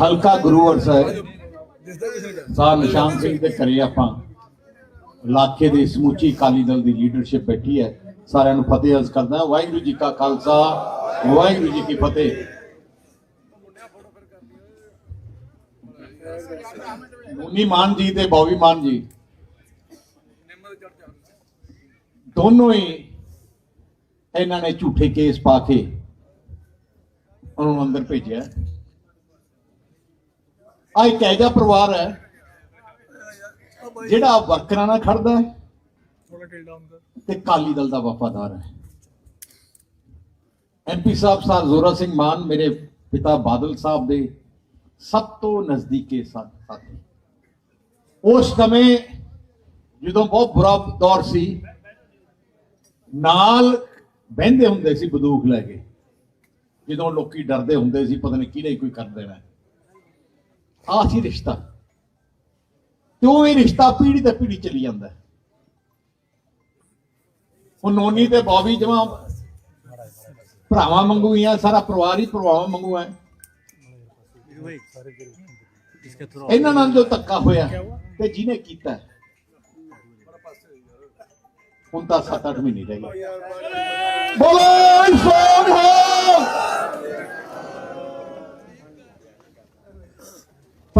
ਹਲਕਾ ਗੁਰੂ ਅਰ ਸਾਹਿਬ। ਸਾਰ ਨਿਸ਼ਾਨ ਸਿੰਘ ਦੇ ਘਰੇ ਆਪਾਂ ਇਲਾਕੇ ਦੇ ਸਮੁੱਚੀ ਅਕਾਲੀ ਦਲ ਦੀ ਲੀਡਰਸ਼ਿਪ ਬੈਠੀ ਹੈ। ਸਾਰਿਆਂ ਨੂੰ ਫਤਿਹ ਅਰਜ਼ ਕਰਦਾ ਵਾਹਿਗੁਰੂ ਜੀ ਕਾ ਖਾਲਸਾ, ਵਾਹਿਗੁਰੂ ਜੀ ਕੀ ਫਤਿਹ। ਮੁਨੀ ਮਾਨ ਜੀ ਤੇ ਬੌਬੀ ਮਾਨ ਜੀ। ਦੋਨੋਂ ਹੀ ਇਹਨਾਂ ਨੇ ਝੂਠੇ ਕੇਸ ਪਾ ਕੇ ਉਹਨਾਂ ਨੂੰ ਅੰਦਰ ਭੇਜਿਆ। ਆ ਇੱਕ ਐਜਾ ਪਰਿਵਾਰ ਹੈ ਜਿਹੜਾ ਵਰਕਰਾਂ ਨਾਲ ਖੜਦਾ ਹੈ ਤੇ ਕਾਲੀ ਦਲ ਦਾ ਵਫਾਦਾਰ ਹੈ। ਐਮਪੀ ਸਾਹਿਬ ਸਾਹਿਬ ਜ਼ੋਰਾ ਸਿੰਘ ਮਾਨ ਮੇਰੇ ਪਿਤਾ ਬਾਦਲ ਸਾਹਿਬ ਦੇ ਸਭ ਤੋਂ ਨਜ਼ਦੀਕੇ ਸਾਥੀ ਉਸ ਸਮੇਂ ਜਦੋਂ ਬਹੁਤ ਬੁਰਾ ਦੌਰ ਸੀ, ਨਾਲ ਬਹਿੰਦੇ ਹੁੰਦੇ ਸੀ ਬੰਦੂਕ ਲੈ ਕੇ। ਜਦੋਂ ਲੋਕੀ ਡਰਦੇ ਹੁੰਦੇ ਸੀ, ਪਤਾ ਨਹੀਂ ਕਿਹਨੇ ਕੋਈ ਕਰ ਦੇਣਾ। ਆਹ ਸੀ ਰਿਸ਼ਤਾ। ਤੇ ਉਹ ਇਹ ਰਿਸ਼ਤਾ ਪੀੜੀ ਤੇ ਪੀੜੀ ਚੱਲੀ ਜਾਂਦਾ ਹੈ। ਨੋਨੀ ਤੇ ਬੌਬੀ ਜਮਾ ਭਰਾਵਾਂ ਵਾਂਗੂ ਹੀ ਆ ਸਾਰਾ ਪਰਿਵਾਰ ਹੀ ਭਰਾਵਾਂ ਵਾਂਗੂ ਹੈ ਇਹਨਾਂ ਨਾਲ ਜੋ ਧੱਕਾ ਹੋਇਆ ਤੇ ਜਿਹਨੇ ਕੀਤਾ ਹੈ, ਹੁਣ ਤਾਂ 7-8 ਮਹੀਨੇ ਰਹਿ ਗਏ। ਬੋਲੋ ਸੋਨ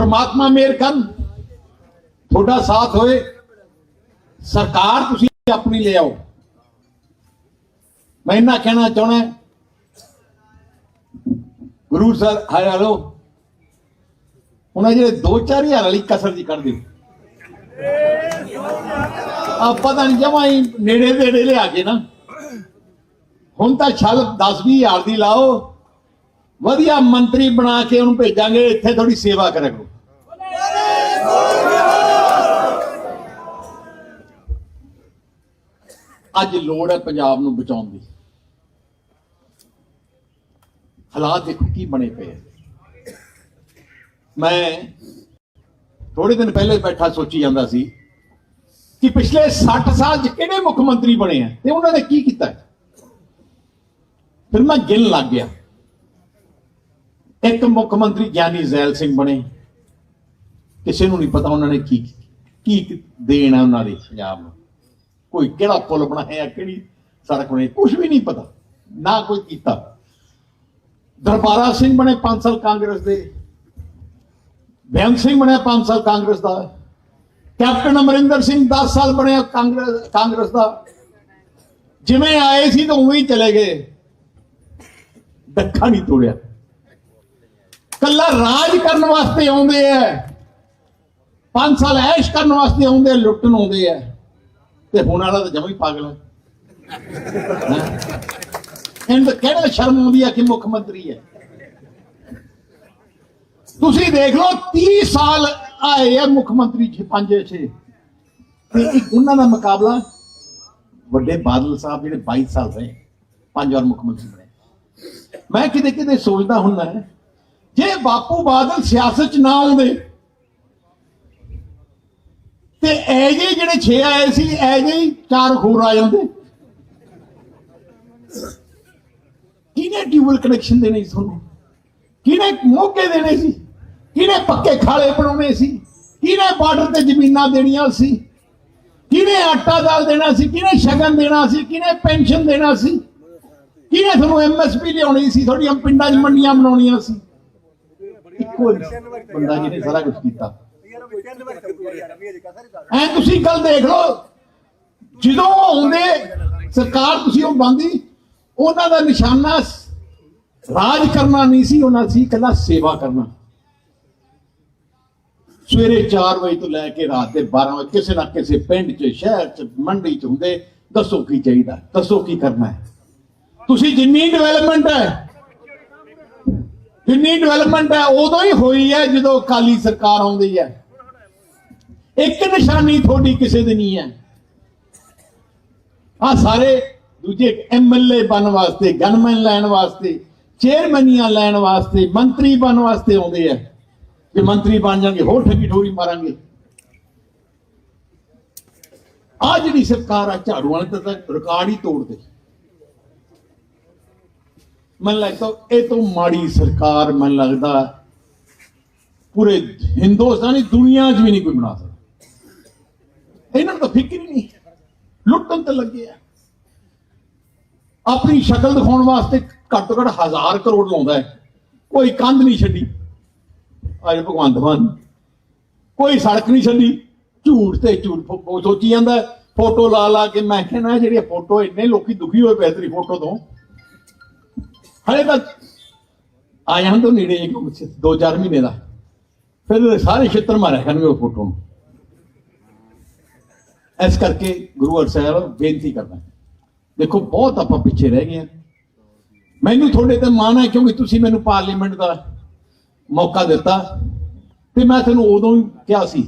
ਪਰਮਾਤਮਾ ਮੇਰ ਕਰਨ। ਤੁਹਾਡਾ ਸਾਥ ਹੋਏ। ਸਰਕਾਰ ਤੁਸੀਂ ਆਪਣੀ ਲੈ ਆਓ। ਮੈਂ ਇਹਨਾਂ ਕਹਿਣਾ ਚਾਹਣਾ ਗੁਰੂ ਸਰ, ਹਾਏ ਹਲੋ। ਉਹਨਾਂ ਜਿਹੜੇ 2-4000 ਵਾਲੀ ਕਸਰ ਜੀ ਕੱਢ ਦਿਓ। ਆ ਪਤਾ ਨਹੀਂ ਜਮਾ ਹੀ ਨੇੜੇ ਨੇੜੇ ਲਿਆ ਕੇ ਨਾ। ਹੁਣ ਤਾਂ ਛਲ 10-20000 ਦੀ ਲਾਓ। ਵਧੀਆ ਮੰਤਰੀ ਬਣਾ ਕੇ ਉਹਨੂੰ ਭੇਜਾਂਗੇ, ਇੱਥੇ ਥੋੜੀ ਸੇਵਾ ਕਰਿਆ ਕਰੋ ਅੱਜ ਲੋੜ ਹੈ ਪੰਜਾਬ ਨੂੰ ਬਚਾਉਣ ਦੀ। ਹਾਲਾਤ ਦੇਖੋ ਕੀ ਬਣੇ ਪਏ ਮੈਂ ਥੋੜੇ ਦਿਨ ਪਹਿਲੇ ਬੈਠਾ ਸੋਚੀ ਜਾਂਦਾ ਸੀ ਕਿ ਪਿਛਲੇ 60 ਸਾਲ ਚ ਕਿਹੜੇ ਮੁੱਖ ਮੰਤਰੀ ਬਣੇ ਆ ਤੇ ਉਹਨਾਂ ਨੇ ਕੀ ਕੀਤਾ? ਫਿਰ ਮੈਂ ਗਿਣ ਲੱਗ ਗਿਆ। ਇੱਕ ਮੁੱਖ ਮੰਤਰੀ ਗਿਆਨੀ ਜ਼ੈਲ ਸਿੰਘ ਬਣੇ। ਕਿਸੇ ਨੂੰ ਨਹੀਂ ਪਤਾ ਉਹਨਾਂ ਨੇ ਕੀ ਕੀ ਦੇਣ ਹੈ ਉਹਨਾਂ ਦੇ ਪੰਜਾਬ ਨੂੰ। ਕੋਈ ਕਿਹੜਾ ਪੁਲ ਬਣਾਇਆ, ਕਿਹੜੀ ਸੜਕ ਬਣੀ ਕੁਝ ਵੀ ਨਹੀਂ ਪਤਾ। ਨਾ ਕੋਈ ਕੀਤਾ। ਦਰਬਾਰਾ ਸਿੰਘ ਬਣੇ 5 ਸਾਲ ਕਾਂਗਰਸ ਦੇ। ਬੇਅੰਤ ਸਿੰਘ ਬਣਿਆ 5 ਸਾਲ ਕਾਂਗਰਸ ਦਾ। ਕੈਪਟਨ ਅਮਰਿੰਦਰ ਸਿੰਘ 10 ਸਾਲ ਬਣਿਆ ਕਾਂਗਰਸ ਕਾਂਗਰਸ ਦਾ। ਜਿਵੇਂ ਆਏ ਸੀ ਤਾਂ ਉਵੇਂ ਹੀ ਚਲੇ ਗਏ। ਦੱਖਾ ਨਹੀਂ ਤੋੜਿਆ। ਕੱਲਾ ਰਾਜ ਕਰਨ ਵਾਸਤੇ ਆਉਂਦੇ ਐ। 5 ਸਾਲ ਐਸ਼ ਕਰਨ ਵਾਸਤੇ ਆਉਂਦੇ ਆ, ਲੁੱਟਣ ਆਉਂਦੇ ਐ। ਤੇ ਹੁਣ ਵਾਲਾ ਤਾਂ ਜਮਾ ਹੀ ਪਾਗਲ ਹੈ? ਹੈਂ? ਕਿਹੜਾ ਸ਼ਰਮ ਆਉਂਦੀ ਹੈ ਕਿ ਮੁੱਖ ਮੰਤਰੀ ਹੈ ਤੁਸੀਂ ਦੇਖ ਲਓ 30 ਸਾਲ ਆਏ ਆ ਮੁੱਖ ਮੰਤਰੀ ਜੀ ਪੰਜ ਛੇ। ਤੇ ਇੱਕ ਉਹਨਾਂ ਦਾ ਮੁਕਾਬਲਾ ਵੱਡੇ ਬਾਦਲ ਸਾਹਿਬ ਜਿਹੜੇ 22 ਸਾਲ ਰਹੇ ਪੰਜ ਵਾਰ ਮੁੱਖ ਮੰਤਰੀ ਬਣੇ। ਮੈਂ ਕਿਤੇ ਕਿਤੇ ਸੋਚਦਾ ਹੁੰਦਾ ਜੇ ਬਾਪੂ ਬਾਦਲ ਸਿਆਸਤ 'ਚ ਨਾ ਆਉਂਦੇ, ਤੇ ਐਜੇ ਜਿਹੜੇ 6 ਆਏ ਸੀ ਐਜੇ ਹੀ ਚਾਰ ਹੋਰ ਆ ਜਾਂਦੇ। ਕਿਹਨੇ ਟਿਊਬਲ ਕਨੈਕਸ਼ਨ ਦੇਣੇ ਸੀ ਤੁਹਾਨੂੰ? ਕਿਹਨੇ ਮੌਕੇ ਦੇਣੇ ਸੀ? ਕਿਹਨੇ ਪੱਕੇ ਖਾਲੇ ਬਣਾਉਣੇ ਸੀ? ਕਿਹਨੇ ਬਾਰਡਰ ਤੇ ਜ਼ਮੀਨਾਂ ਦੇਣੀਆਂ ਸੀ? ਕਿਹਨੇ ਆਟਾ ਦਾਲ ਦੇਣਾ ਸੀ? ਕਿਹਨੇ ਸ਼ਗਨ ਦੇਣਾ ਸੀ? ਕਿਹਨੇ ਪੈਨਸ਼ਨ ਦੇਣਾ ਸੀ? ਕਿਹਨੇ ਤੁਹਾਨੂੰ ਐਮਐਸਪੀ ਲਿਆਉਣੀ ਸੀ? ਤੁਹਾਡੀਆਂ ਪਿੰਡਾਂ 'ਚ ਮੰਡੀਆਂ ਬਣਾਉਣੀਆਂ ਸੀ? ਇੱਕੋ ਬੰਦਾ ਜਿਹਨੇ ਸਾਰਾ ਕੁਝ ਕੀਤਾ। ਐ ਤੁਸੀਂ ਗੱਲ ਦੇਖ ਲਓ ਜਦੋਂ ਆਉਂਦੇ ਸਰਕਾਰ ਤੁਸੀਂ ਉਹ ਬੰਦੀ ਉਹਨਾਂ ਦਾ ਨਿਸ਼ਾਨਾ ਰਾਜ ਕਰਨਾ ਨਹੀਂ ਸੀ ਉਹਨਾਂ ਸੀ ਕੱਲਾ ਸੇਵਾ ਕਰਨਾ। ਸਵੇਰੇ 4 ਵਜੇ ਤੋਂ ਲੈ ਕੇ ਰਾਤ ਦੇ 12 ਵਜੇ ਕਿਸੇ ਨਾ ਕਿਸੇ ਪਿੰਡ 'ਚ ਸ਼ਹਿਰ 'ਚ ਮੰਡੀ 'ਚ ਹੁੰਦੇ ਦੱਸੋ ਕੀ ਚਾਹੀਦਾ ਦੱਸੋ ਕੀ ਕਰਨਾ ਹੈ। ਤੁਸੀਂ ਜਿੰਨੀ ਡਿਵੈਲਪਮੈਂਟ ਹੈ ਜਿੰਨੀ ਡਿਵੈਲਪਮੈਂਟ ਹੈ ਉਦੋਂ ਹੀ ਹੋਈ ਹੈ ਜਦੋਂ ਕਾਲੀ ਸਰਕਾਰ ਆਉਂਦੀ ਹੈ। ਇੱਕ ਨਿਸ਼ਾਨੀ ਤੁਹਾਡੀ ਕਿਸੇ ਦੀ ਨਹੀਂ ਹੈ। ਆ ਸਾਰੇ ਦੂਜੇ ਐਮਐਲਏ ਬਣ ਵਾਸਤੇ ਗਨਮੈਨ ਲੈਣ ਵਾਸਤੇ ਚੇਅਰਮੈਨੀਆਂ ਲੈਣ ਵਾਸਤੇ, ਮੰਤਰੀ ਬਣ ਵਾਸਤੇ ਆਉਂਦੇ ਆ। ਜੇ ਮੰਤਰੀ ਬਣ ਜਾਣਗੇ, ਹੋਰ ਠੱਗੀ ਠੋਰੀ ਮਾਰਾਂਗੇ। ਆ ਜਿਹੜੀ ਸਰਕਾਰ ਆ, ਝਾੜੂ ਵਾਲੇ ਤਾਂ ਰਿਕਾਰਡ ਹੀ ਤੋੜਦੇ। ਮੈਨੂੰ ਲੱਗਦਾ ਇਹ ਤੋਂ ਮਾੜੀ ਸਰਕਾਰ ਮੈਨੂੰ ਲੱਗਦਾ ਪੂਰੇ ਹਿੰਦੁਸਤਾਨੀ ਦੁਨੀਆ 'ਚ ਵੀ ਨਹੀਂ ਕੋਈ ਬਣਾ ਸਕਦਾ। ਇਹਨਾਂ ਨੂੰ ਤਾਂ ਫਿਕਰ ਹੀ ਨਹੀਂ। ਲੁੱਟਣ ਤੇ ਲੱਗੇ ਆ। ਆਪਣੀ ਸ਼ਕਲ ਦਿਖਾਉਣ ਵਾਸਤੇ ਘੱਟ ਤੋਂ ਘੱਟ ਹਜ਼ਾਰ ਕਰੋੜ ਲਾਉਂਦਾ ਹੈ। ਕੋਈ ਕੰਧ ਨਹੀਂ ਛੱਡੀ। ਅੱਜ ਭਗਵੰਤ ਮਾਨ, ਕੋਈ ਸੜਕ ਨਹੀਂ ਛੱਡੀ। ਝੂਠ ਤੇ ਝੂਠ ਸੋਚੀ ਜਾਂਦਾ ਫੋਟੋ ਲਾ ਲਾ ਕੇ ਮੈਂ ਕਹਿੰਦਾ ਜਿਹੜੀ ਫੋਟੋ ਇੰਨੇ ਲੋਕੀ ਦੁਖੀ ਹੋਏ ਪਏ ਫੋਟੋ ਤੋਂ। ਹਲੇ ਤੱਕ ਆ ਜਾਣ ਤੋਂ ਨੇੜੇ ਇੱਕ ਦੋ ਚਾਰ ਮਹੀਨੇ ਦਾ। ਫਿਰ ਸਾਰੇ ਛਿੱਤਰ ਮਾਰਿਆ ਕਰਨਗੇ ਉਹ ਫੋਟੋ ਨੂੰ। ਇਸ ਕਰਕੇ ਗੁਰੂ ਅਰਜਨ ਸਾਹਿਬ ਬੇਨਤੀ ਕਰਦਾ ਦੇਖੋ, ਬਹੁਤ ਆਪਾਂ ਪਿੱਛੇ ਰਹਿ ਗਏ ਹਾਂ। ਮੈਨੂੰ ਤੁਹਾਡੇ ਤੇ ਮਾਣ ਹੈ ਕਿਉਂਕਿ ਤੁਸੀਂ ਮੈਨੂੰ ਪਾਰਲੀਮੈਂਟ ਦਾ ਮੌਕਾ ਦਿੱਤਾ ਤੇ ਮੈਂ ਤੁਹਾਨੂੰ ਉਦੋਂ ਹੀ ਕਿਹਾ ਸੀ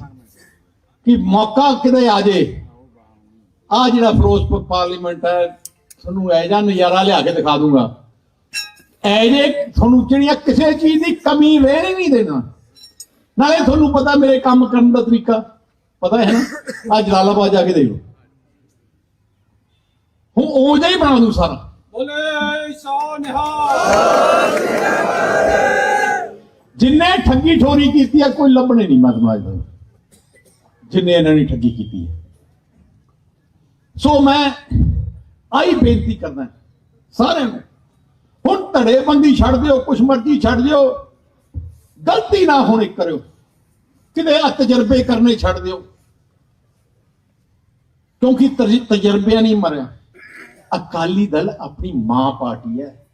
ਕਿ ਮੌਕਾ ਕਿਤੇ ਆ ਜੇ। ਆ ਜਿਹੜਾ ਫਿਰੋਜ਼ਪੁਰ ਪਾਰਲੀਮੈਂਟ ਹੈ, ਤੁਹਾਨੂੰ ਐ ਜਾਂ ਨਜ਼ਾਰਾ ਲਿਆ ਕੇ ਦਿਖਾ ਦੂੰਗਾ। ਐ ਜੇ ਤੁਹਾਨੂੰ ਜਿਹੜੀਆਂ ਕਿਸੇ ਚੀਜ਼ ਦੀ ਕਮੀ ਰਹਿਣ ਨਹੀਂ ਦੇਣਾ ਨਾਲੇ। ਤੁਹਾਨੂੰ ਪਤਾ ਮੇਰੇ ਕੰਮ ਕਰਨ ਦਾ ਤਰੀਕਾ। ਪਤਾ ਹੈ ਨਾ? ਅੱਜ ਜਲਾਲਾਬਾਦ ਜਾ ਕੇ ਦੇਖ। ਲਓ ਹੁਣ ਉਹ ਜਿਹਾ ਹੀ ਬਣਾ ਦੂੰ ਸਾਰਾ। ਬੋਲੇ ਸੋ ਨਿਹਾਲ। ਜਿੰਨੇ ਠੱਗੀ ਠੋਰੀ ਕੀਤੀ ਹੈ ਕੋਈ ਲੱਭਣੇ ਨਹੀਂ ਮੈਂ ਤੁਹਾਨੂੰ ਅੱਜ ਦੱਸਦਾ ਜਿੰਨੇ ਇਹਨਾਂ ਨੇ ਠੱਗੀ ਕੀਤੀ ਹੈ ਸੋ ਮੈਂ ਆਈ ਬੇਨਤੀ ਕਰਦਾ ਸਾਰਿਆਂ ਨੂੰ ਹੁਣ ਧੜੇਬੰਦੀ ਛੱਡ ਦਿਓ, ਕੁਛ ਮਰਜ਼ੀ ਛੱਡ ਦਿਓ। ਗਲਤੀ ਨਾ ਹੋਣੀ ਕਰਿਓ। ਕਿਤੇ ਆ ਤਜਰਬੇ ਕਰਨੇ ਛੱਡ ਦਿਓ। ਕਿਉਂਕਿ ਤਜਰਬਿਆਂ ਨਹੀਂ ਮਰਿਆ। ਅਕਾਲੀ ਦਲ ਆਪਣੀ ਮਾਂ ਪਾਰਟੀ ਹੈ।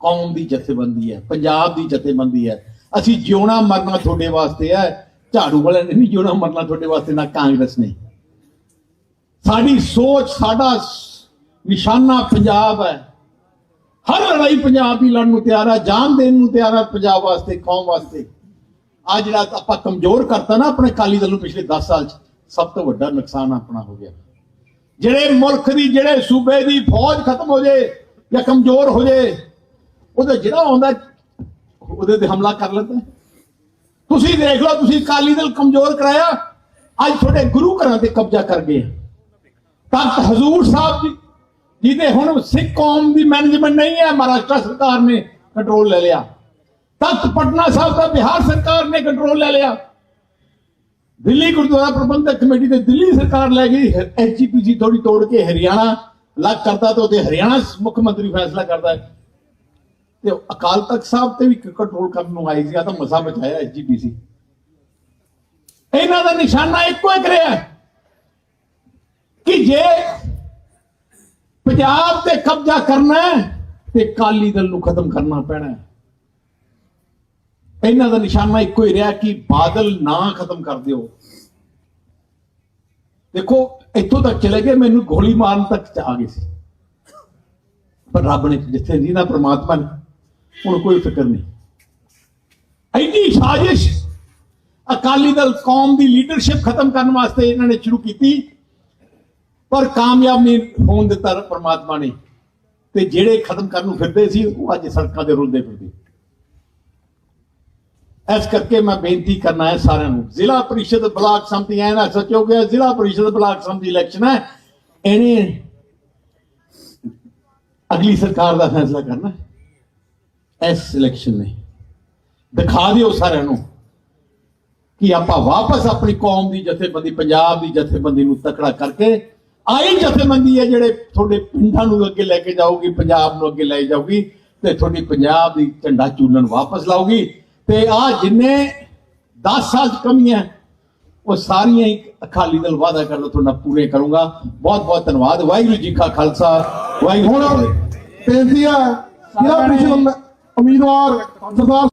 ਕੌਮ ਦੀ ਜਥੇਬੰਦੀ ਹੈ। ਪੰਜਾਬ ਦੀ ਜਥੇਬੰਦੀ ਹੈ। ਅਸੀਂ ਜਿਉਣਾ ਮਰਨਾ ਤੁਹਾਡੇ ਵਾਸਤੇ ਹੈ। ਝਾੜੂ ਵਾਲਿਆਂ ਨੇ ਨਹੀਂ ਜਿਉਣਾ ਮਰਨਾ ਤੁਹਾਡੇ ਵਾਸਤੇ, ਨਾ ਕਾਂਗਰਸ ਨੇ। ਸਾਡੀ ਸੋਚ, ਸਾਡਾ ਨਿਸ਼ਾਨਾ ਪੰਜਾਬ ਹੈ। ਹਰ ਲੜਾਈ ਪੰਜਾਬ ਦੀ ਲੜਨ ਨੂੰ ਤਿਆਰ ਆ, ਜਾਨ ਦੇਣ ਨੂੰ ਤਿਆਰ ਆ ਪੰਜਾਬ ਵਾਸਤੇ, ਕੌਮ ਵਾਸਤੇ। ਆ ਜਿਹੜਾ ਆਪਾਂ ਕਮਜ਼ੋਰ ਕਰਤਾ ਨਾ ਆਪਣੇ ਕਾਲੀ ਦਲ ਨੂੰ ਪਿਛਲੇ 10 ਸਾਲ ਚ, ਸਭ ਤੋਂ ਵੱਡਾ ਨੁਕਸਾਨ ਆਪਣਾ ਹੋ ਗਿਆ। ਜਿਹੜੇ ਮੁਲਕ ਦੀ, ਜਿਹੜੇ ਸੂਬੇ ਦੀ ਫੌਜ ਖਤਮ ਹੋ ਜੇ ਜਾਂ ਕਮਜ਼ੋਰ ਹੋ ਜੇ, ਉਹਦਾ ਜਿਹੜਾ ਆਉਂਦਾ, ਉਹਦੇ ਤੇ ਹਮਲਾ ਕਰ ਲੈਂਦਾ ਤੁਸੀਂ ਦੇਖ ਲਓ, ਤੁਸੀਂ ਅਕਾਲੀ ਦਲ ਕਮਜ਼ੋਰ ਕਰਾਇਆ, ਅੱਜ ਤੁਹਾਡੇ ਗੁਰੂ ਘਰਾਂ ਤੇ ਕਬਜ਼ਾ ਕਰ ਗਏ ਤਖਤ ਹਜ਼ੂਰ ਸਾਹਿਬ ਜੀ ਜਿਹਦੇ ਹੁਣ ਸਿੱਖ ਕੌਮ ਦੀ ਮੈਨੇਜਮੈਂਟ ਨਹੀਂ ਹੈ, ਮਹਾਰਾਸ਼ਟਰ ਸਰਕਾਰ ਨੇ ਕੰਟਰੋਲ ਲੈ ਲਿਆ। ਤਖਤ ਪਟਨਾ ਸਾਹਿਬ ਦਾ ਬਿਹਾਰ ਸਰਕਾਰ ਨੇ ਕੰਟਰੋਲ ਲੈ ਲਿਆ। ਦਿੱਲੀ ਗੁਰਦੁਆਰਾ ਪ੍ਰਬੰਧਕ ਕਮੇਟੀ ਤੇ ਦਿੱਲੀ ਸਰਕਾਰ ਲੈ ਗਈ। ਐਸਜੀਪੀਸੀ ਥੋੜੀ ਤੋੜ ਕੇ ਹਰਿਆਣਾ ਲੱਗ ਕਰਦਾ ਤੇ ਉਹਦੇ ਹਰਿਆਣਾ ਮੁੱਖ ਮੰਤਰੀ ਫੈਸਲਾ ਕਰਦਾ ਹੈ। ਤੇ ਅਕਾਲ ਤਖਤ ਸਾਹਿਬ ਤੇ ਵੀ ਕੰਟਰੋਲ ਕਰਨ ਨੂੰ ਆਈ ਸੀ ਆ ਤਾਂ ਮਸਾ ਬਚਾਇਆ ਐਸਜੀਪੀਸੀ ਇਹਨਾਂ ਦਾ ਨਿਸ਼ਾਨਾ ਇੱਕੋ ਇੱਕ ਰਿਹਾ ਕਿ ਜੇ ਪੰਜਾਬ ਤੇ ਕਬਜ਼ਾ ਕਰਨਾ ਹੈ ਤੇ ਕਾਲੀ ਦਲ ਨੂੰ ਖਤਮ ਕਰਨਾ ਪੈਣਾ ਹੈ। ਇਹਨਾਂ ਦਾ ਨਿਸ਼ਾਨਾ ਇੱਕੋ ਹੀ ਰਿਹਾ ਕਿ ਬਾਦਲ ਨਾ ਖਤਮ ਕਰ ਦਿਓ। ਦੇਖੋ, ਇੱਥੋਂ ਤੱਕ ਚਲੇ ਗਏ, ਮੈਨੂੰ ਗੋਲੀ ਮਾਰਨ ਤੱਕ ਚ ਆ ਗਏ ਸੀ। ਪਰ ਰੱਬ ਨੇ ਜਿੱਥੇ ਜੀ ਨਾ ਪ੍ਰਮਾਤਮਾ ਨੇ, ਹੁਣ ਕੋਈ ਫਿਕਰ ਨਹੀਂ। ਐਡੀ ਸਾਜ਼ਿਸ਼, ਅਕਾਲੀ ਦਲ ਕੌਮ ਦੀ ਲੀਡਰਸ਼ਿਪ ਖਤਮ ਕਰਨ ਵਾਸਤੇ ਇਹਨਾਂ ਨੇ ਸ਼ੁਰੂ ਕੀਤੀ। ਪਰ ਕਾਮਯਾਬ ਨਹੀਂ ਹੋਣ ਦਿੱਤਾ ਪ੍ਰਮਾਤਮਾ ਨੇ। ਤੇ ਜਿਹੜੇ ਖਤਮ ਕਰਨ ਨੂੰ ਫਿਰਦੇ ਸੀ, ਉਹ ਅੱਜ ਸੜਕਾਂ ਤੇ ਰੁਲਦੇ ਫਿਰਦੇ। ਇਸ ਕਰਕੇ ਮੈਂ ਬੇਨਤੀ ਕਰਨਾ ਹੈ ਸਾਰਿਆਂ ਨੂੰ, ਜ਼ਿਲ੍ਹਾ ਪਰਿਸ਼ਦ ਬਲਾਕ ਸੰਮਤੀ, ਐ ਨਾ ਸੱਚੋ ਗਿਆ, ਜ਼ਿਲ੍ਹਾ ਪਰਿਸ਼ਦ ਬਲਾਕ ਸੰਮਤੀ ਇਲੈਕਸ਼ਨ ਹੈ। ਇਹਨੇ ਅਗਲੀ ਸਰਕਾਰ ਦਾ ਫੈਸਲਾ ਕਰਨਾ ਇਸ ਇਲੈਕਸ਼ਨ ਨੇ। ਦਿਖਾ ਦਿਓ ਸਾਰਿਆਂ ਨੂੰ ਕਿ ਆਪਾਂ ਵਾਪਸ ਆਪਣੀ ਕੌਮ ਦੀ ਜਥੇਬੰਦੀ, ਪੰਜਾਬ ਦੀ ਜਥੇਬੰਦੀ ਨੂੰ ਤਕੜਾ ਕਰਕੇ ਆਈ ਜਥੇਬੰਦੀ ਹੈ ਜਿਹੜੇ ਤੁਹਾਡੇ ਪਿੰਡਾਂ ਨੂੰ ਅੱਗੇ ਲੈ ਕੇ ਜਾਊਗੀ ਪੰਜਾਬ ਨੂੰ ਅੱਗੇ ਲੈ ਜਾਊਗੀ ਤੇ ਤੁਹਾਡੀ ਪੰਜਾਬ ਦੀ ਝੰਡਾ ਚੂਲਨ ਵਾਪਸ ਲਾਊਗੀ। ਤੇ ਆ ਜਿੰਨੇ 10 ਸਾਲ ਕਮੀਆਂ ਉਹ ਸਾਰੀਆਂ ਹੀ ਅਕਾਲੀ ਦਲ ਵਾਅਦਾ ਕਰਦਾ ਤੁਹਾਡਾ ਪੂਰੇ ਕਰੂੰਗਾ। ਬਹੁਤ ਬਹੁਤ ਧੰਨਵਾਦ। ਵਾਹਿਗੁਰੂ ਜੀ ਕਾ ਖਾਲਸਾ ਵਾਹਿਗੁਰੂ ਜੀ ਕੀ ਫਤਿਹ। ਬੇਨਤੀ ਹੈ ਜ਼ਿਲ੍ਹਾ ਪ੍ਰੀਸ਼ਦ ਉਮੀਦਵਾਰ ਸਰਦਾਰ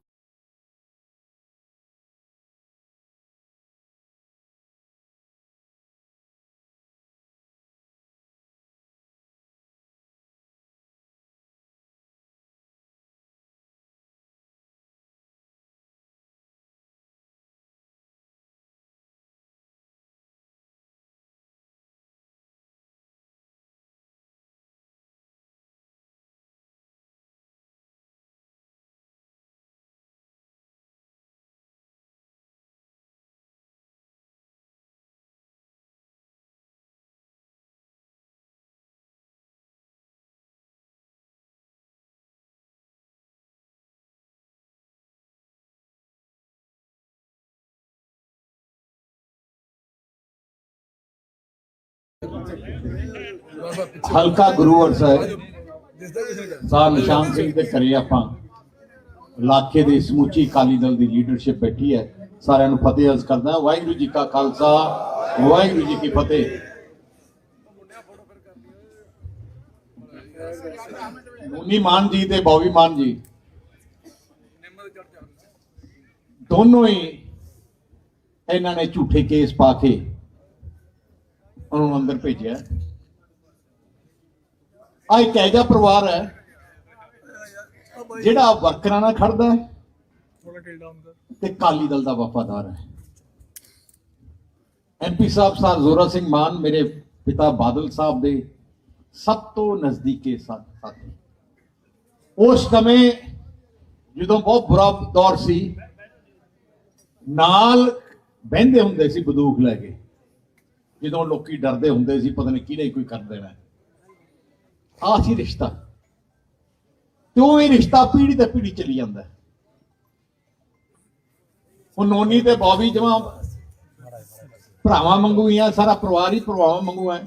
ਹਲਕਾ ਗੁਰੂਵਰ ਸਾਹਿਬ ਸਾਹਿਬ ਨਿਸ਼ਾਨ ਸਿੰਘ ਦੇ ਘਰੇ ਆਪਾਂ ਇਲਾਕੇ ਦੀ ਸਮੁੱਚੀ ਅਕਾਲੀ ਦਲ ਦੀ ਲੀਡਰਸ਼ਿਪ ਬੈਠੀ ਹੈ। ਸਾਰਿਆਂ ਨੂੰ ਫਤਿਹ ਅਰਜ਼ ਕਰਦਾ ਵਾਹਿਗੁਰੂ ਜੀ ਕਾ ਖਾਲਸਾ, ਵਾਹਿਗੁਰੂ ਜੀ ਕੀ ਫਤਿਹ। ਮੁਨੀ ਮਾਨ ਜੀ ਤੇ ਬੌਬੀ ਮਾਨ ਜੀ। ਦੋਨੋਂ ਹੀ ਇਹਨਾਂ ਨੇ ਝੂਠੇ ਕੇਸ ਪਾ ਕੇ ਉਹਨਾਂ ਨੂੰ ਅੰਦਰ ਭੇਜਿਆ। ਆ ਇੱਕ ਇਹੋ ਜਿਹਾ ਪਰਿਵਾਰ ਹੈ, ਜਿਹੜਾ ਵਰਕਰਾਂ ਨਾਲ ਖੜਦਾ ਹੈ ਤੇ ਕਾਲੀ ਦਲ ਦਾ ਵਫਾਦਾਰ ਹੈ। ਐਮਪੀ ਸਾਹਿਬ ਸਰ ਜ਼ੋਰਾ ਸਿੰਘ ਮਾਨ ਮੇਰੇ ਪਿਤਾ ਬਾਦਲ ਸਾਹਿਬ ਦੇ ਸਭ ਤੋਂ ਨਜ਼ਦੀਕੇ ਸਾਥੀ ਉਸ ਸਮੇਂ ਜਦੋਂ ਬਹੁਤ ਬੁਰਾ ਦੌਰ ਸੀ, ਨਾਲ ਬਹਿੰਦੇ ਹੁੰਦੇ ਸੀ ਬੰਦੂਕ ਲੈ ਕੇ। ਜਦੋਂ ਲੋਕੀ ਡਰਦੇ ਹੁੰਦੇ ਸੀ, ਪਤਾ ਨਹੀਂ ਕਿਹਨੇ ਕੋਈ ਕਰ ਦੇਣਾ। ਆਹ ਸੀ ਰਿਸ਼ਤਾ। ਤੇ ਉਹ ਇਹ ਰਿਸ਼ਤਾ ਪੀੜ੍ਹੀ ਤੇ ਪੀੜ੍ਹੀ ਚੱਲੀ ਜਾਂਦਾ ਹੈ। ਨੋਨੀ ਤੇ ਬੌਬੀ ਜਮਾ ਭਰਾਵਾਂ ਵਾਂਗੂ ਹੀ ਆ, ਸਾਰਾ ਪਰਿਵਾਰ ਹੀ ਭਰਾਵਾਂ ਵਾਂਗੂ ਹੈ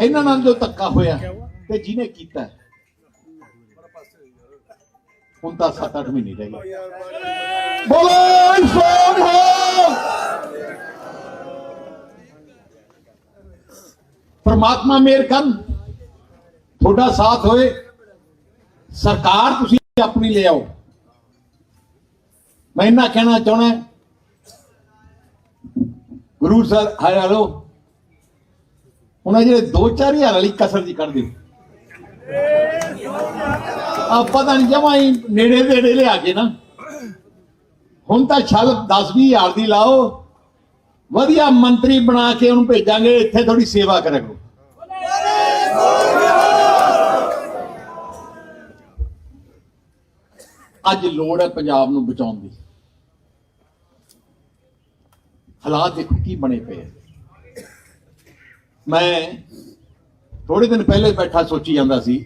ਇਹਨਾਂ ਨਾਲ ਜੋ ਧੱਕਾ ਹੋਇਆ ਤੇ ਜਿਹਨੇ ਕੀਤਾ। ਹੁਣ ਤਾਂ 7-8 ਮਹੀਨੇ ਰਹਿ ਗਏ। ਬੋਲੇ ਪਰਮਾਤਮਾ ਮੇਰ ਕਰਨ। ਤੁਹਾਡਾ ਸਾਥ ਹੋਏ। ਸਰਕਾਰ ਤੁਸੀਂ ਆਪਣੀ ਲੈ ਆਓ। ਮੈਂ ਇਹਨਾਂ ਕਹਿਣਾ ਚਾਹਣਾ ਗੁਰੂ ਸਰ, ਹਾਏ, ਹਲੋ। ਉਹਨਾਂ ਜਿਹੜੇ 2-4000 ਵਾਲੀ ਕਸਰ ਜੀ ਕੱਢ ਦਿਓ ਆ ਪਤਾ ਨਹੀਂ ਜਮਾ ਹੀ ਨੇੜੇ ਨੇੜੇ ਲਿਆ ਕੇ ਨਾ। ਹੁਣ ਤਾਂ ਛਲ 10-20000 ਦੀ ਲਾਓ। ਵਧੀਆ ਮੰਤਰੀ ਬਣਾ ਕੇ ਉਹਨੂੰ ਭੇਜਾਂਗੇ, ਇੱਥੇ ਥੋੜੀ ਸੇਵਾ ਕਰਿਆ ਕਰੋ ਅੱਜ ਲੋੜ ਹੈ ਪੰਜਾਬ ਨੂੰ ਬਚਾਉਣ ਦੀ। ਹਾਲਾਤ ਦੇਖੋ ਕੀ ਬਣੇ ਪਏ ਮੈਂ ਥੋੜੇ ਦਿਨ ਪਹਿਲੇ ਬੈਠਾ ਸੋਚੀ ਜਾਂਦਾ ਸੀ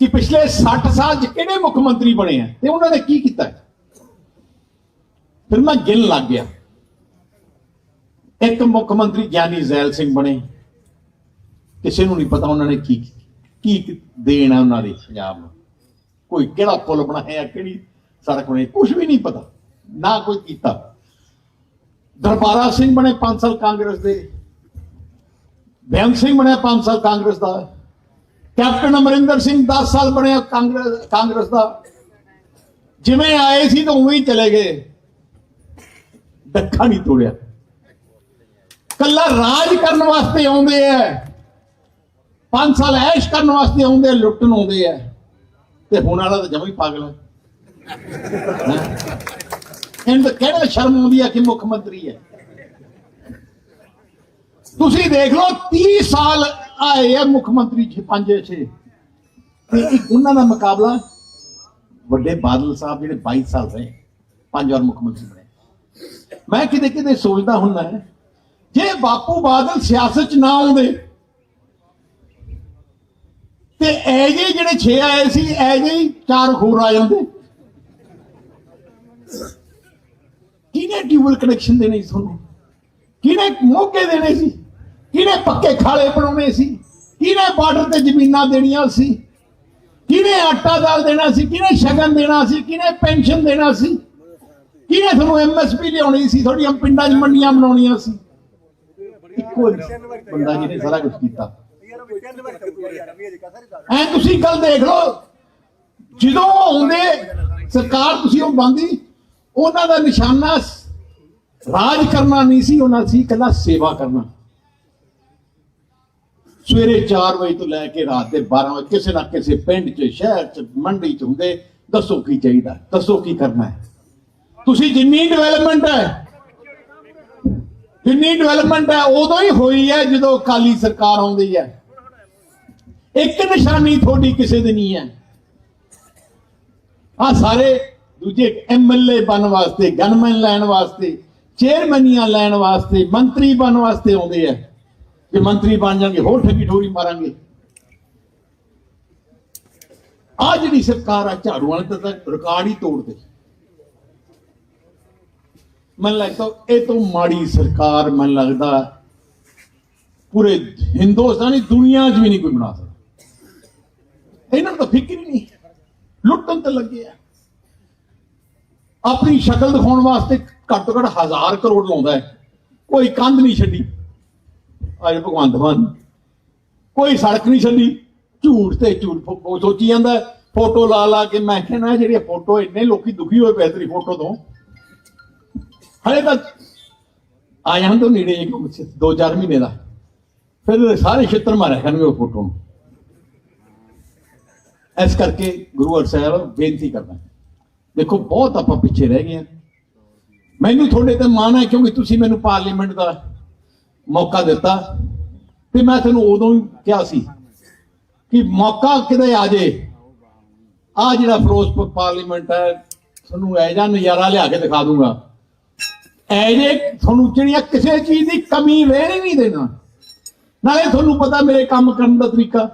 ਕਿ ਪਿਛਲੇ 60 ਸਾਲ ਚ ਕਿਹੜੇ ਮੁੱਖ ਮੰਤਰੀ ਬਣੇ ਆ ਤੇ ਉਹਨਾਂ ਨੇ ਕੀ ਕੀਤਾ? ਫਿਰ ਮੈਂ ਗਿਣ ਲੱਗ ਗਿਆ। ਇੱਕ ਮੁੱਖ ਮੰਤਰੀ ਗਿਆਨੀ ਜ਼ੈਲ ਸਿੰਘ ਬਣੇ। ਕਿਸੇ ਨੂੰ ਨਹੀਂ ਪਤਾ ਉਹਨਾਂ ਨੇ ਕੀ ਕੀ ਦੇਣ ਆ ਉਹਨਾਂ ਦੀ ਪੰਜਾਬ ਨੂੰ। ਕੋਈ ਕਿਹੜਾ ਪੁਲ ਬਣਾਇਆ, ਕਿਹੜੀ ਸੜਕ ਬਣਾਈ ਕੁਝ ਵੀ ਨਹੀਂ ਪਤਾ, ਨਾ ਕੋਈ ਕੀਤਾ। ਦਰਬਾਰਾ ਸਿੰਘ ਬਣੇ 5 ਸਾਲ ਕਾਂਗਰਸ ਦੇ। ਬੇਅੰਤ ਸਿੰਘ ਬਣਿਆ 5 ਸਾਲ ਕਾਂਗਰਸ ਦਾ। ਕੈਪਟਨ ਅਮਰਿੰਦਰ ਸਿੰਘ 10 ਸਾਲ ਬਣਿਆ ਕਾਂਗਰਸ ਕਾਂਗਰਸ ਦਾ। ਜਿਵੇਂ ਆਏ ਸੀ ਤਾਂ ਉਵੇਂ ਹੀ ਚਲੇ ਗਏ। ਡੱਖਾ ਨਹੀਂ ਤੋੜਿਆ। ਕੱਲਾ ਰਾਜ ਕਰਨ ਵਾਸਤੇ ਆਉਂਦੇ ਐ 5 ਸਾਲ ਐਸ਼ ਕਰਨ ਵਾਸਤੇ ਆਉਂਦੇ ਆ, ਲੁੱਟਣ ਆਉਂਦੇ ਐ ਤੇ ਹੁਣ ਵਾਲਾ ਤਾਂ ਜਮਾ ਹੀ ਪਾਗਲ ਹੈ ਹੈਂ? ਇਹਨੂੰ ਕਿਹੜਾ ਸ਼ਰਮ ਆਉਂਦੀ ਹੈ ਕਿ ਮੁੱਖ ਮੰਤਰੀ ਹੈ। ਤੁਸੀਂ ਦੇਖ ਲਓ 30 ਸਾਲ ਆਏ ਆ ਮੁੱਖ ਮੰਤਰੀ ਛੇ ਪੰਜ ਛੇ। ਤੇ ਉਹਨਾਂ ਦਾ ਮੁਕਾਬਲਾ ਵੱਡੇ ਬਾਦਲ ਸਾਹਿਬ ਜਿਹੜੇ 22 ਸਾਲ ਰਹੇ ਪੰਜ ਵਾਰ ਮੁੱਖ ਮੰਤਰੀ ਬਣੇ। ਮੈਂ ਕਿਤੇ ਕਿਤੇ ਸੋਚਦਾ ਹੁੰਦਾ ਜੇ ਬਾਪੂ ਬਾਦਲ ਸਿਆਸਤ 'ਚ ਨਾ ਆਉਂਦੇ ਤੇ ਐ ਜਿਹੇ ਜਿਹੜੇ 6 ਆਏ ਸੀ ਐ ਜਿਹੇ ਚਾਰ ਹੋਰ ਆ ਜਾਂਦੇ। ਕਿਹਨੇ ਟਿਊਬਲ ਕਨੈਕਸ਼ਨ ਦੇਣੇ ਸੀ ਤੁਹਾਨੂੰ? ਕਿਹਨੇ ਮੌਕੇ ਦੇਣੇ ਸੀ? ਕਿਹਨੇ ਪੱਕੇ ਖਾਲੇ ਬਣਾਉਣੇ ਸੀ? ਕਿਹਨੇ ਬਾਰਡਰ ਤੇ ਜ਼ਮੀਨਾਂ ਦੇਣੀਆਂ ਸੀ? ਕਿਹਨੇ ਆਟਾ ਦਾਲ ਦੇਣਾ ਸੀ? ਕਿਹਨੇ ਸ਼ਗਨ ਦੇਣਾ ਸੀ? ਕਿਹਨੇ ਪੈਨਸ਼ਨ ਦੇਣਾ ਸੀ? ਕਿਹਨੇ ਤੁਹਾਨੂੰ ਐਮਐਸਪੀ ਲਿਆਉਣੀ ਸੀ? ਤੁਹਾਡੀਆਂ ਪਿੰਡਾਂ 'ਚ ਮੰਡੀਆਂ ਬਣਾਉਣੀਆਂ ਸੀ? ਇੱਕੋ ਬੰਦਾ ਜਿਹਨੇ ਸਾਰਾ ਕੁਝ ਕੀਤਾ। ਐ ਤੁਸੀਂ ਕੱਲ ਦੇਖ ਲਓ, ਜਦੋਂ ਉਹ ਆਉਂਦੇ ਸਰਕਾਰ ਤੁਸੀਂ ਉਹ ਬੰਦੀ ਉਹਨਾਂ ਦਾ ਨਿਸ਼ਾਨਾ ਰਾਜ ਕਰਨਾ ਨਹੀਂ ਸੀ, ਉਹਨਾਂ ਸੀ ਕੱਲਾ ਸੇਵਾ ਕਰਨਾ। ਸਵੇਰੇ 4 ਵਜੇ ਤੋਂ ਲੈ ਕੇ ਰਾਤ ਦੇ 12 ਵਜੇ, ਕਿਸੇ ਨਾ ਕਿਸੇ ਪਿੰਡ 'ਚ, ਸ਼ਹਿਰ 'ਚ, ਮੰਡੀ 'ਚ ਹੁੰਦੇ, ਦੱਸੋ ਕੀ ਚਾਹੀਦਾ, ਦੱਸੋ ਕੀ ਕਰਨਾ ਹੈ। ਤੁਸੀਂ ਜਿੰਨੀ ਡਿਵੈਲਪਮੈਂਟ ਹੈ, ਜਿੰਨੀ ਡਿਵੈਲਪਮੈਂਟ ਹੈ, ਉਦੋਂ ਹੀ ਹੋਈ ਹੈ ਜਦੋਂ ਅਕਾਲੀ ਸਰਕਾਰ ਆਉਂਦੀ ਹੈ। ਇੱਕ ਨਿਸ਼ਾਨੀ ਤੁਹਾਡੀ ਕਿਸੇ ਦੀ ਨਹੀਂ ਹੈ। ਆ ਸਾਰੇ ਦੂਜੇ ਐਮਐਲਏ ਬਣ ਵਾਸਤੇ, ਗਨਮੈਨ ਲੈਣ ਵਾਸਤੇ ਚੇਅਰਮੈਨੀਆਂ ਲੈਣ ਵਾਸਤੇ, ਮੰਤਰੀ ਬਣ ਵਾਸਤੇ ਆਉਂਦੇ ਆ। ਕਿ ਮੰਤਰੀ ਬਣ ਜਾਣਗੇ, ਹੋਰ ਠੱਗੀ ਠੋਰੀ ਮਾਰਾਂਗੇ। ਆ ਜਿਹੜੀ ਸਰਕਾਰ ਆ, ਝਾੜੂ ਵਾਲੇ ਤਾਂ ਰਿਕਾਰਡ ਹੀ ਤੋੜਦੇ। ਮੈਨੂੰ ਲੱਗਦਾ ਇਹ ਤੋਂ ਮਾੜੀ ਸਰਕਾਰ, ਮੈਨੂੰ ਲੱਗਦਾ ਪੂਰੇ ਹਿੰਦੁਸਤਾਨੀ ਦੁਨੀਆ 'ਚ ਵੀ ਨਹੀਂ ਕੋਈ ਬਣਾ ਸਕਦਾ। ਇਹਨਾਂ ਨੂੰ ਫਿਕਰ ਹੀ ਨਹੀਂ। ਲੁੱਟਣ ਤੇ ਲੱਗੇ ਆ। ਆਪਣੀ ਸ਼ਕਲ ਦਿਖਾਉਣ ਵਾਸਤੇ ਘੱਟ ਤੋਂ ਘੱਟ ਹਜ਼ਾਰ ਕਰੋੜ ਲਾਉਂਦਾ ਹੈ। ਕੋਈ ਕੰਧ ਨਹੀਂ ਛੱਡੀ। ਅੱਜ ਭਗਵੰਤ ਮਾਨ, ਕੋਈ ਸੜਕ ਨਹੀਂ ਛੱਡੀ। ਝੂਠ ਤੇ ਝੂਠ ਸੋਚੀ ਜਾਂਦਾ ਫੋਟੋ ਲਾ ਲਾ ਕੇ ਮੈਂ ਕਹਿੰਦਾ ਜਿਹੜੀ ਫੋਟੋ ਇੰਨੇ ਲੋਕੀ ਦੁਖੀ ਹੋਏ ਪਏ ਤੇਰੀ ਫੋਟੋ ਤੋਂ। ਹਲੇ ਤਾਂ ਆ ਜਾਣ ਤੋਂ ਨੇੜੇ ਇੱਕ, ਦੋ ਚਾਰ ਮਹੀਨੇ ਦਾ। ਫਿਰ ਸਾਰੇ ਛਿੱਤਰ ਮਾਰਿਆ ਕਰਨਗੇ ਉਹ ਫੋਟੋ ਨੂੰ। ਇਸ ਕਰਕੇ ਗੁਰੂ ਅਰਜਨ ਸਾਹਿਬ ਬੇਨਤੀ ਕਰਦਾ ਦੇਖੋ, ਬਹੁਤ ਆਪਾਂ ਪਿੱਛੇ ਰਹਿ ਗਏ ਹਾਂ। ਮੈਨੂੰ ਤੁਹਾਡੇ ਤੇ ਮਾਣ ਹੈ ਕਿਉਂਕਿ ਤੁਸੀਂ ਮੈਨੂੰ ਪਾਰਲੀਮੈਂਟ ਦਾ ਮੌਕਾ ਦਿੱਤਾ ਤੇ ਮੈਂ ਤੁਹਾਨੂੰ ਉਦੋਂ ਹੀ ਕਿਹਾ ਸੀ ਕਿ ਮੌਕਾ ਕਿਤੇ ਆ ਜੇ। ਆ ਜਿਹੜਾ ਫਿਰੋਜ਼ਪੁਰ ਪਾਰਲੀਮੈਂਟ ਹੈ, ਤੁਹਾਨੂੰ ਐ ਜਾਂ ਨਜ਼ਾਰਾ ਲਿਆ ਕੇ ਦਿਖਾ ਦੂੰਗਾ। ਐ ਜੇ ਤੁਹਾਨੂੰ ਜਿਹੜੀਆਂ ਕਿਸੇ ਚੀਜ਼ ਦੀ ਕਮੀ ਰਹਿਣ ਨਹੀਂ ਦੇਣਾ, ਨਾਲੇ ਤੁਹਾਨੂੰ ਪਤਾ ਮੇਰੇ ਕੰਮ ਕਰਨ ਦਾ ਤਰੀਕਾ।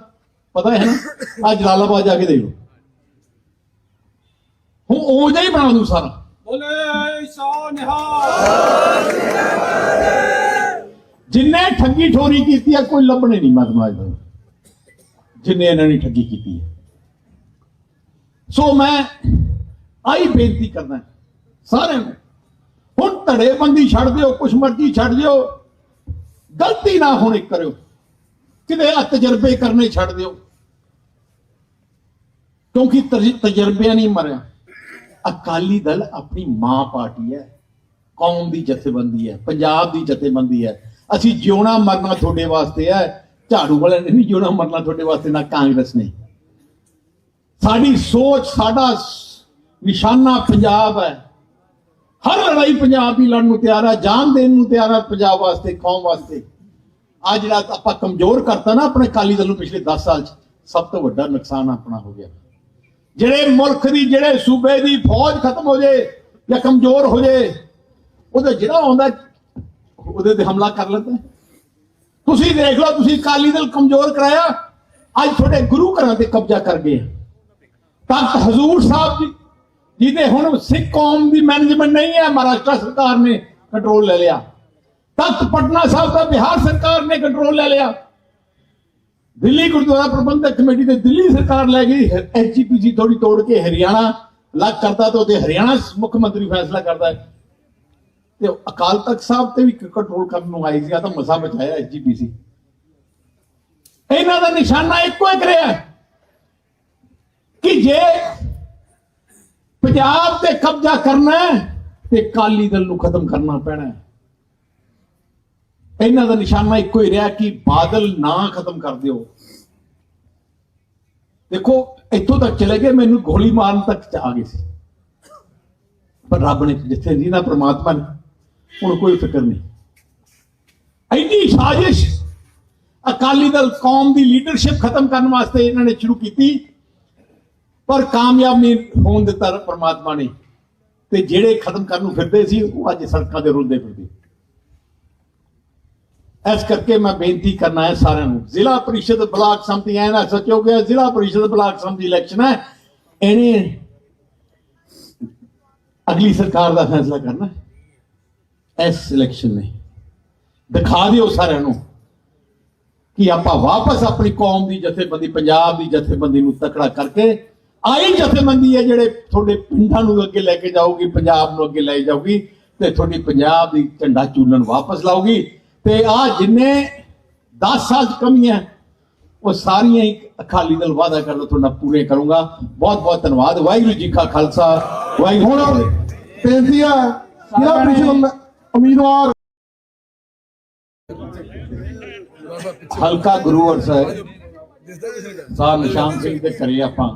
ਪਤਾ ਹੈ ਨਾ? ਆ ਜਲਾਲਾਬਾਦ ਜਾ ਕੇ ਦੇਖ ਲਓ। ਹੁਣ ਉਹ ਜਿਹਾ ਹੀ ਬਣਾ ਦੂੰ ਸਾਰਾ। ਬੋਲੇ ਸੋ ਨਿਹਾਲ। ਜਿੰਨੇ ਠੱਗੀ ਠੋਰੀ ਕੀਤੀ ਆ ਕੋਈ ਲੱਭਣੇ ਨਹੀਂ ਮੈਂ ਸਮਝਦਾ ਜਿੰਨੇ ਇਹਨਾਂ ਨੇ ਠੱਗੀ ਕੀਤੀ ਹੈ ਸੋ ਮੈਂ ਆਈ ਬੇਨਤੀ ਕਰਦਾ ਸਾਰਿਆਂ ਨੂੰ। ਹੁਣ ਧੜੇਬੰਦੀ ਛੱਡ ਦਿਓ ਕੁਛ ਮਰਜ਼ੀ ਛੱਡ ਦਿਓ। ਗਲਤੀ ਨਾ ਹੁਣ ਕਰਿਓ। ਕਿਤੇ ਆ ਤਜਰਬੇ ਕਰਨੇ ਛੱਡ ਦਿਓ। ਕਿਉਂਕਿ ਤਜ- ਤਜਰਬਿਆਂ ਨਹੀਂ ਮਰਿਆ। ਅਕਾਲੀ ਦਲ ਆਪਣੀ ਮਾਂ ਪਾਰਟੀ ਹੈ। ਕੌਮ ਦੀ ਜਥੇਬੰਦੀ ਹੈ। ਪੰਜਾਬ ਦੀ ਜਥੇਬੰਦੀ ਹੈ। ਅਸੀਂ ਜਿਉਣਾ ਮਰਨਾ ਤੁਹਾਡੇ ਵਾਸਤੇ ਹੈ। ਝਾੜੂ ਵਾਲਿਆਂ ਨੇ ਨਹੀਂ ਜਿਉਣਾ ਮਰਨਾ ਤੁਹਾਡੇ ਵਾਸਤੇ, ਨਾ ਕਾਂਗਰਸ ਨੇ। ਸਾਡੀ ਸੋਚ, ਸਾਡਾ ਨਿਸ਼ਾਨਾ ਪੰਜਾਬ ਹੈ। ਹਰ ਲੜਾਈ ਪੰਜਾਬ ਦੀ ਲੜਨ ਨੂੰ ਤਿਆਰ ਹੈ। ਜਾਨ ਦੇਣ ਨੂੰ ਤਿਆਰ ਹੈ ਪੰਜਾਬ ਵਾਸਤੇ, ਕੌਮ ਵਾਸਤੇ। ਆ ਜਿਹੜਾ ਆਪਾਂ ਕਮਜ਼ੋਰ ਕਰਤਾ ਨਾ ਆਪਣੇ ਅਕਾਲੀ ਦਲ ਨੂੰ ਪਿਛਲੇ 10 ਸਾਲ ਚ, ਸਭ ਤੋਂ ਵੱਡਾ ਨੁਕਸਾਨ ਆਪਣਾ ਹੋ ਗਿਆ। ਜਿਹੜੇ ਮੁਲਕ ਦੀ, ਜਿਹੜੇ ਸੂਬੇ ਦੀ ਫੌਜ ਖਤਮ ਹੋ ਜੇ ਜਾਂ ਕਮਜ਼ੋਰ ਹੋ ਜੇ, ਉਹਦੇ ਜਿਹੜਾ ਆਉਂਦਾ, ਉਹਦੇ ਤੇ ਹਮਲਾ ਕਰ ਲੈਂਦਾ ਤੁਸੀਂ ਦੇਖ ਲਓ, ਤੁਸੀਂ ਅਕਾਲੀ ਦਲ ਕਮਜ਼ੋਰ ਕਰਾਇਆ, ਅੱਜ ਤੁਹਾਡੇ ਗੁਰੂ ਘਰਾਂ ਤੇ ਕਬਜ਼ਾ ਕਰ ਗਏ ਤਖਤ ਹਜ਼ੂਰ ਸਾਹਿਬ ਜੀ, ਜਿਹਦੇ ਹੁਣ ਸਿੱਖ ਕੌਮ ਦੀ ਮੈਨੇਜਮੈਂਟ ਨਹੀਂ ਹੈ, ਮਹਾਰਾਸ਼ਟਰ ਸਰਕਾਰ ਨੇ ਕੰਟਰੋਲ ਲੈ ਲਿਆ। ਤਖਤ ਪਟਨਾ ਸਾਹਿਬ ਦਾ ਬਿਹਾਰ ਸਰਕਾਰ ਨੇ ਕੰਟਰੋਲ ਲੈ ਲਿਆ। ਦਿੱਲੀ ਗੁਰਦੁਆਰਾ ਪ੍ਰਬੰਧਕ ਕਮੇਟੀ ਤੇ ਦਿੱਲੀ ਸਰਕਾਰ ਲੈ ਗਈ, ਐਚਜੀਪੀਸੀ ਥੋੜੀ ਤੋੜ ਕੇ ਹਰਿਆਣਾ ਲੱਗ ਕਰਦਾ ਤੇ ਉਹਦੇ ਹਰਿਆਣਾ ਮੁੱਖ ਮੰਤਰੀ ਫੈਸਲਾ ਕਰਦਾ ਹੈ। ਤੇ ਅਕਾਲ ਤਖਤ ਸਾਹਿਬ ਤੇ ਵੀ ਕੰਟਰੋਲ ਕਰਨ ਨੂੰ ਆਈ ਸੀ ਆ ਤਾਂ ਮਸਾ ਬਚਾਇਆ ਐਚਜੀਪੀਸੀ। ਇਹਨਾਂ ਦਾ ਨਿਸ਼ਾਨਾ ਇੱਕੋ ਇੱਕ ਰਿਹਾ ਕਿ ਜੇ ਪੰਜਾਬ ਤੇ ਕਬਜ਼ਾ ਕਰਨਾ ਤੇ ਕਾਲੀ ਦਲ ਨੂੰ ਖਤਮ ਕਰਨਾ ਪੈਣਾ ਇਹਨਾਂ ਦਾ ਨਿਸ਼ਾਨਾ ਇੱਕੋ ਹੀ ਰਿਹਾ ਕਿ ਬਾਦਲ ਨਾ ਖਤਮ ਕਰ ਦਿਓ। ਦੇਖੋ, ਇੱਥੋਂ ਤੱਕ ਚਲੇ ਗਏ, ਮੈਨੂੰ ਗੋਲੀ ਮਾਰਨ ਤੱਕ ਚ ਆ ਗਏ ਸੀ। ਪਰ ਰੱਬ ਨੇ ਜਿੱਥੇ ਜੀ ਨਾ ਪ੍ਰਮਾਤਮਾ ਨੇ, ਹੁਣ ਕੋਈ ਫਿਕਰ ਨਹੀਂ। ਐਡੀ ਸਾਜ਼ਿਸ਼ ਅਕਾਲੀ ਦਲ, ਕੌਮ ਦੀ ਲੀਡਰਸ਼ਿਪ ਖਤਮ ਕਰਨ ਵਾਸਤੇ ਇਹਨਾਂ ਨੇ ਸ਼ੁਰੂ ਕੀਤੀ, ਪਰ ਕਾਮਯਾਬ ਨਹੀਂ ਹੋਣ ਦਿੱਤਾ ਪ੍ਰਮਾਤਮਾ ਨੇ। ਤੇ ਜਿਹੜੇ ਖਤਮ ਕਰਨ ਨੂੰ ਫਿਰਦੇ ਸੀ, ਉਹ ਅੱਜ ਸੜਕਾਂ ਤੇ ਰੁਲਦੇ ਫਿਰਦੇ। ਇਸ ਕਰਕੇ ਮੈਂ ਬੇਨਤੀ ਕਰਨਾ ਹੈ ਸਾਰਿਆਂ ਨੂੰ, ਜ਼ਿਲ੍ਹਾ ਪਰਿਸ਼ਦ ਬਲਾਕ ਸੰਮਤੀ ਐ ਨਾ ਸੱਚ ਗਿਆ ਜ਼ਿਲ੍ਹਾ ਪਰਿਸ਼ਦ ਬਲਾਕ ਸੰਮਤੀ ਇਲੈਕਸ਼ਨ ਹੈ, ਇਹਨੇ ਅਗਲੀ ਸਰਕਾਰ ਦਾ ਫੈਸਲਾ ਕਰਨਾ ਇਸ ਇਲੈਕਸ਼ਨ ਨੇ। ਦਿਖਾ ਦਿਓ ਸਾਰਿਆਂ ਨੂੰ ਕਿ ਆਪਾਂ ਵਾਪਸ ਆਪਣੀ ਕੌਮ ਦੀ ਜਥੇਬੰਦੀ, ਪੰਜਾਬ ਦੀ ਜਥੇਬੰਦੀ ਨੂੰ ਤਕੜਾ ਕਰਕੇ ਆਈ ਜਥੇਬੰਦੀ ਹੈ ਜਿਹੜੇ ਤੁਹਾਡੇ ਪਿੰਡਾਂ ਨੂੰ ਅੱਗੇ ਲੈ ਕੇ ਜਾਊਗੀ, ਪੰਜਾਬ ਨੂੰ ਅੱਗੇ ਲੈ ਜਾਊਗੀ ਤੇ ਤੁਹਾਡੀ ਪੰਜਾਬ ਦੀ ਝੰਡਾ ਚੂਲਣ ਵਾਪਸ ਲਾਊਗੀ। ਤੇ ਆ ਜਿੰਨੇ 10 ਸਾਲ ਕਮੀਆਂ ਉਹ ਸਾਰੀਆਂ ਹੀ ਅਕਾਲੀ ਦਲ ਵਾਅਦਾ ਕਰਦਾ ਤੁਹਾਡਾ ਪੂਰੇ ਕਰੂੰਗਾ। ਬਹੁਤ ਬਹੁਤ ਧੰਨਵਾਦ। ਵਾਹਿਗੁਰੂ ਜੀ ਕਾ ਖਾਲਸਾ। ਵਾਹਿਗੁਰੂ ਫਤਿਹ। ਬੇਨਤੀ ਹੈ ਜ਼ਿਲ੍ਹਾ ਪ੍ਰੀਸ਼ਦ ਉਮੀਦਵਾਰ। ਹਲਕਾ ਗੁਰੂ ਸਾਹਿਬ ਸਾਹਿਬ ਨਿਸ਼ਾਨ ਸਿੰਘ ਦੇ ਘਰੇ ਆਪਾਂ